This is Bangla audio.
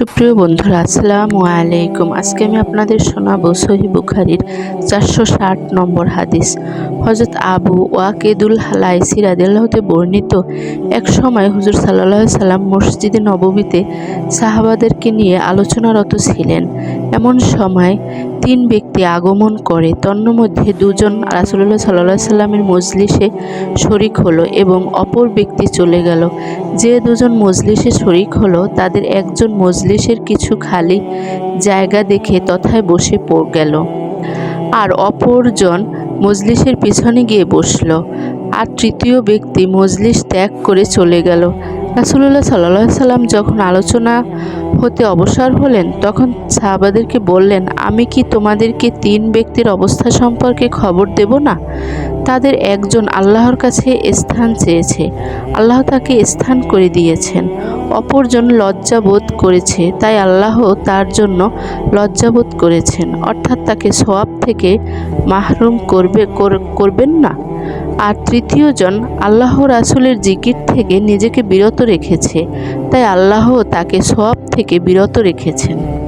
সুপ্রিয় বন্ধুরা, আসসালামু আলাইকুম। আজকে আমি আপনাদের শোনাবো সহি বুখারির চারশো ষাট নম্বর হাদিস। হজরত আবু ওয়াকেদুল হালাই রাদিল্লাহতে বর্ণিত এক সময় হুজুর সাল্লাহ সাল্লাম মসজিদে নববীতে সাহাবাদেরকে নিয়ে আলোচনারত ছিলেন। এমন সময় তিন ব্যক্তি আগমন করে, তন্মধ্যে দুজন রাসুল্লাহ সাল্লাহ সাল্লামের মজলিসে শরিক হলো এবং অপর ব্যক্তি চলে গেল। যে দুজন মজলিসে শরিক হলো, তাদের একজন মজলিসের কিছু খালি জায়গা দেখে তথায় বসে পড় গেল। আর অপরজন মজলিসের পিছনে গিয়ে বসল। আর তৃতীয় ব্যক্তি মজলিস ত্যাগ করে চলে গেল। রাসুল্লাহ সাল্লাহ সাল্লাম যখন আলোচনা হতে অবসর হলেন, তখন সাহাবাদেরকে বললেন, আমি কি তোমাদেরকে তিন ব্যক্তির অবস্থা সম্পর্কে খবর দেব না? তাদের একজন আল্লাহর কাছে স্থান চেয়েছে, আল্লাহ তাকে স্থান করে দিয়েছেন, অপরজন লজ্জাবোধ করেছে, তাই আল্লাহ তার জন্য লজ্জাবোধ করেছেন। অর্থাৎ তাকে সওয়াব থেকে মাহরুম করবে, কর- করবেন না। আর তৃতীয়জন আল্লাহ রাসুলের জিকির থেকে নিজেকে বিরত রেখেছে, তাই আল্লাহ তাকে সব থেকে বিরত রেখেছেন।